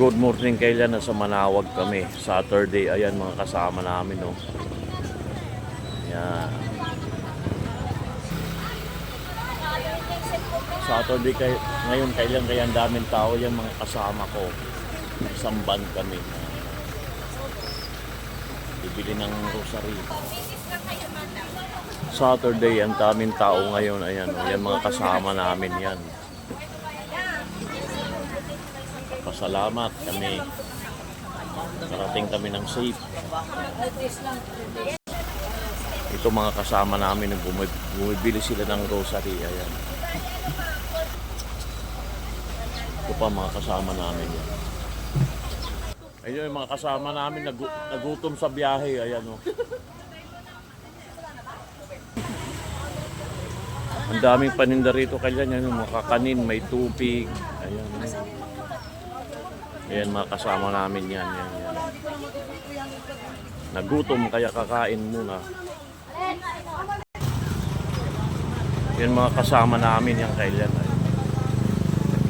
Good morning kailan nasa Manawag kami. Saturday, ayan mga kasama namin oh. Yan. Saturday kay ngayon kailan kaya ang daming tao yan mga kasama ko. Isang band kami. Bibili ng rosary. Saturday ang daming tao ngayon. Ayan, oh, yan mga kasama namin yan. Pasalamat kami. Narating kami ng safe. Ito mga kasama namin bumibili sila ng rosary. Ayan. Ito pa mga kasama namin yan. Ayun yung mga kasama namin nagu- nagutom sa biyahe. Ayan o. Ang daming paninda rito kaya yan, yung mga kakanin, may tubig. Ayan. Ayan mga kasama namin yan. yan, yan. Nagutom kaya kakain muna. Yan mga kasama namin yan kailan.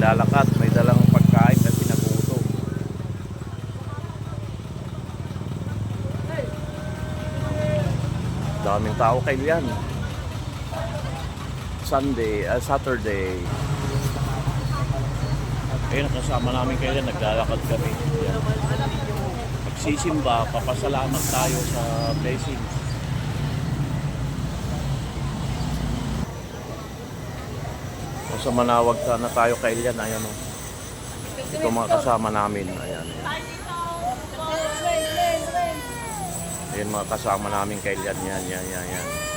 Naglalakad, may dalang pagkain kasi nagutom. Daming tao kailan. Sunday, ah, Saturday. Ayun, kasama namin kailan, naglalakad kami. Yan. Magsisimba, papasalamat tayo sa blessings. Sa Manawag sana tayo kailan, ayan o. Ito mga kasama namin, ayan. Ayan mga kasama namin kailan, yan, yan, yan, yan.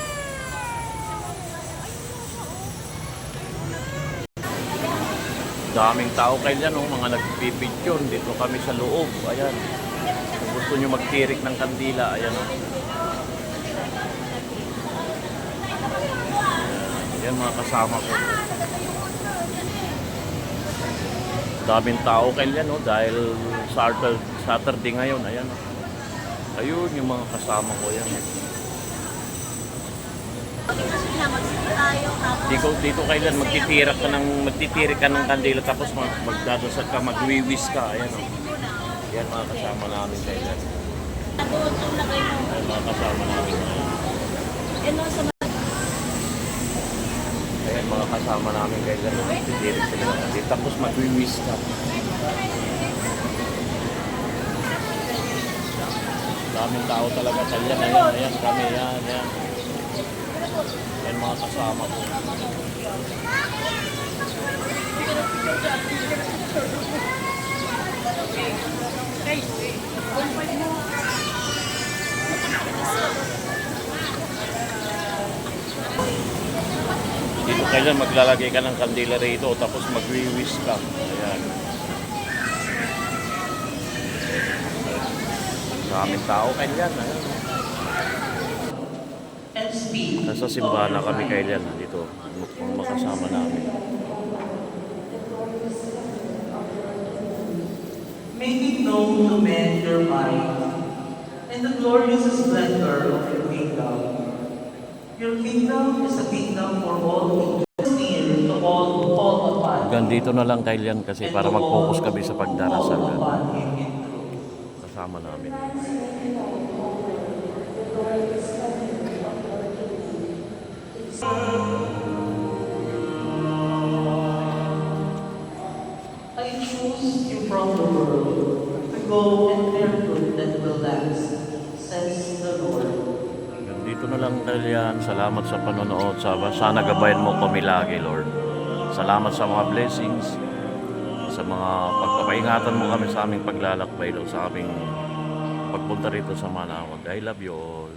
Daming tao kailan, oh, mga nagpipidyon. Dito kami sa loob, ayan. Kung gusto nyo magtirik ng kandila, ayan o. Yan mga kasama ko. Daming tao kailan no dahil Saturday, Saturday ngayon ayan oh. Ayun yung mga kasama ko yan. Dito dito kailan magtitira ka ng magtitirik ka ng kandila tapos mag, magdadasal ka magwiwis ka ayan oh. Yan mga kasama namin kailan. Yan mga kasama namin. Ayan mga kasama namin kailan magtitirik sila ng kandila tapos magwiwis ka. Daming tao talaga sa yan. Ayan, ayan kami. Yan, yan. Yan mga kasama ko. Dito kailan maglalagay ka ng kandila rito tapos magwiwis ka. Ayan. Daming tao kailan. Ayan. Nasa simbahan na kami kailan dito. Kung makasama namin. Make it known to men your mind, and the glorious splendor of your kingdom. Your kingdom is a kingdom for all. Hanggang dito na lang kailan kasi para mag-focus kami sa pagdarasal. Kasama namin. I choose you from the world to go and bear fruit that will last, says the Lord. Dito na lang kailan. Salamat sa panonood. Sa- Sana gabayan mo kami lagi, Lord. Salamat sa mga blessings. Sa mga pagpapaingatan mo kami sa aming paglalakbay, Lord. Sa aming pagpunta rito sa Manawag. I love you all.